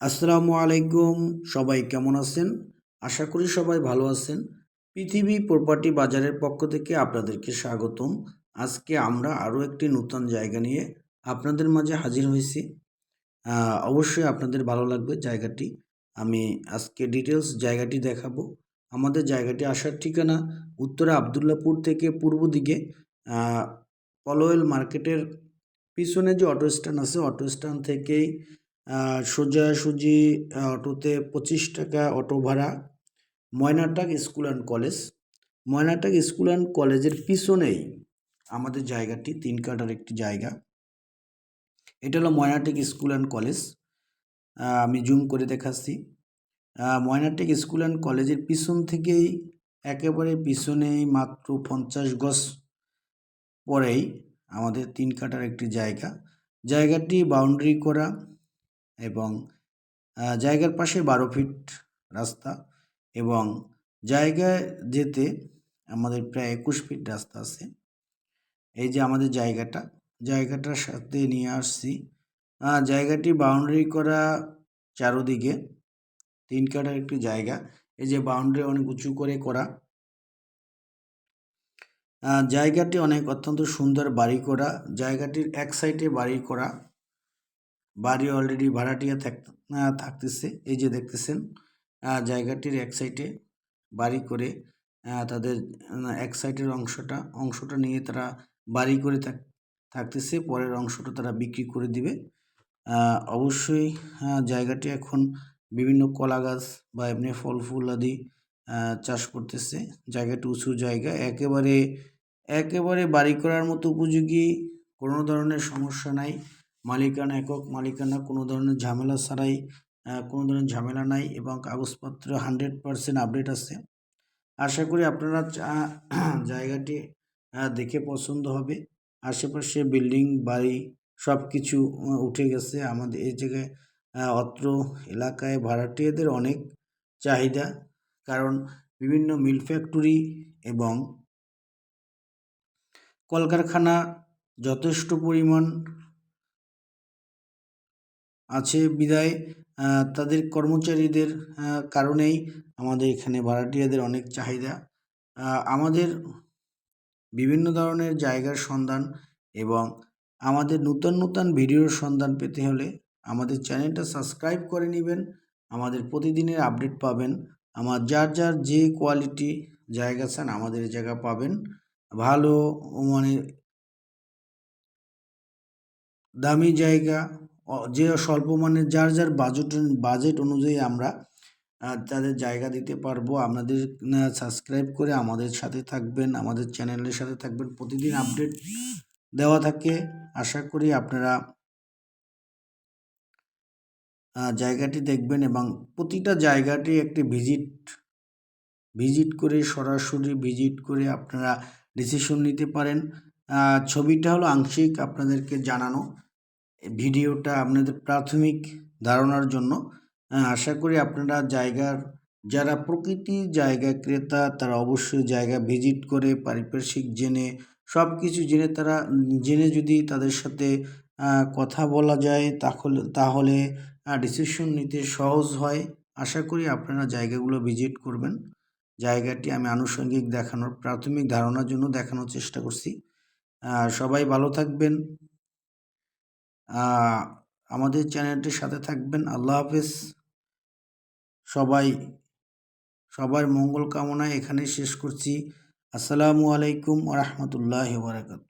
আসসালামু আলাইকুম। সবাই কেমন আছেন? আশা করি সবাই ভালো আছেন। পৃথিবী প্রপার্টি বাজারের পক্ষ থেকে আপনাদেরকে স্বাগতম। আজকে আমরা আরও একটি নতুন জায়গা নিয়ে আপনাদের মাঝে হাজির হয়েছি। অবশ্যই আপনাদের ভালো লাগবে জায়গাটি। আমি আজকে ডিটেলস জায়গাটি দেখাবো। আমাদের জায়গাটি আসার ঠিকানা উত্তরা আবদুল্লাপুর থেকে পূর্ব দিকে। পলোয়েল মার্কেটের পিছনে যে অটো স্ট্যান্ড আছে, অটো স্ট্যান্ড থেকেই সোজাসুজি অটোতে পঁচিশ টাকা অটো ভাড়া, ময়নাটাক school and college. ময়নাটাক school and কলেজের পিছনেই আমাদের জায়গাটি, তিন কাটার একটি জায়গা। এটা হলো ময়নাটেক স্কুল অ্যান্ড কলেজ। আমি জুম করে দেখাচ্ছি। ময়নাটেক স্কুল অ্যান্ড কলেজের পিছন থেকেই, একেবারে পিছনেই মাত্র পঞ্চাশ গজ পরেই আমাদের তিন কাটার একটি জায়গা। জায়গাটি বাউন্ডারি করা। এবং জায়গার পাশে বারো ফিট রাস্তা এবং জায়গায় যেতে আমাদের প্রায় একুশ ফিট রাস্তা আছে। এই যে আমাদের জায়গাটা, জায়গাটার সাথে নিয়ে আসছি। জায়গাটি বাউন্ডারি করা চারোদিকে, তিন কাটার একটি জায়গা। এই যে বাউন্ডারি অনেক উঁচু করে করা। জায়গাটি অনেক অত্যন্ত সুন্দর বাড়ি করা। জায়গাটির এক সাইডে বাড়ি করা। বাড়ি অলরেডি ভাড়াটিয়া থাক- থাকতেছে। এই যে দেখতেছেন জায়গাটির এক সাইডে বাড়ি করে তাদের এক সাইডের অংশটা অংশটা নিয়ে তারা বাড়ি করে থাক- থাকতেছে। পরের অংশটা তারা বিক্রি করে দিবে। অবশ্যই জায়গাটি এখন বিভিন্ন কলা গাছ বা এমনি ফল ফুল আদি চাষ করতেছে। জায়গাটি উঁচু জায়গা। একেবারে একেবারে বাড়ি করার মতো উপযোগী কোনো ধরনের সমস্যা নাই। মালিকানা একক মালিকানা, কোনো ধরনের ঝামেলা ছাড়াই কোনো ধরনের ঝামেলা নাই এবং কাগজপত্র হান্ড্রেড পারসেন্ট আপডেট আছে। আশা করি আপনারা জায়গাটি দেখে পছন্দ হবে। আশেপাশে বিল্ডিং, বাড়ি সব কিছু উঠে গেছে। আমাদের এই জায়গায় অত্র এলাকায় ভাড়াটিয়াদের অনেক চাহিদা। কারণ বিভিন্ন মিল ফ্যাক্টরি এবং কলকারখানা যথেষ্ট পরিমাণ আছে বিদায়। তাদের কর্মচারীদের কারণেই আমাদের এখানে ভাড়াটিয়াদের অনেক চাহিদা। আমাদের বিভিন্ন ধরনের জায়গার সন্ধান এবং আমাদের নূতন নূতন ভিডিওর সন্ধান পেতে হলে আমাদের চ্যানেলটা সাবস্ক্রাইব করে নেবেন। আমাদের প্রতিদিনের আপডেট পাবেন। আমার যার যার যে কোয়ালিটি জায়গা চান আমাদের জায়গা পাবেন। ভালো মানে দামি জায়গা যে স্বল্প মানের যার যার বাজেট বাজেট অনুযায়ী আমরা তাদের জায়গা দিতে পারব। আপনাদের সাবস্ক্রাইব করে আমাদের সাথে থাকবেন, আমাদের চ্যানেলের সাথে থাকবেন। প্রতিদিন আপডেট দেওয়া থাকে। আশা করি আপনারা জায়গাটি দেখবেন এবং প্রতিটা জায়গাটি একটি ভিজিট ভিজিট করে সরাসরি ভিজিট করে আপনারা ডিসিশন নিতে পারেন। ছবিটা হলো আংশিক আপনাদেরকে জানানো। ভিডিওটা আপনাদের প্রাথমিক ধারণার জন্য। আশা করি আপনারা জায়গার, যারা প্রকৃতি জায়গা ক্রেতা, তারা অবশ্যই জায়গা ভিজিট করে পারিপার্শ্বিক জেনে সব কিছু জেনে তারা, জেনে যদি তাদের সাথে কথা বলা যায়, তাহলে তাহলে ডিসিশন নিতে সহজ হয়। আশা করি আপনারা জায়গাগুলো ভিজিট করবেন। জায়গাটি আমি আনুষঙ্গিক দেখানোর, প্রাথমিক ধারণার জন্য দেখানোর চেষ্টা করছি। সবাই ভালো থাকবেন। আমাদের চ্যানেলটির সাথে থাকবেন। আল্লাহ হাফেজ। সবাই, সবার মঙ্গল কামনায় এখানে শেষ করছি। আসসালামু আলাইকুম রহমতুল্লাহ বারাকাতু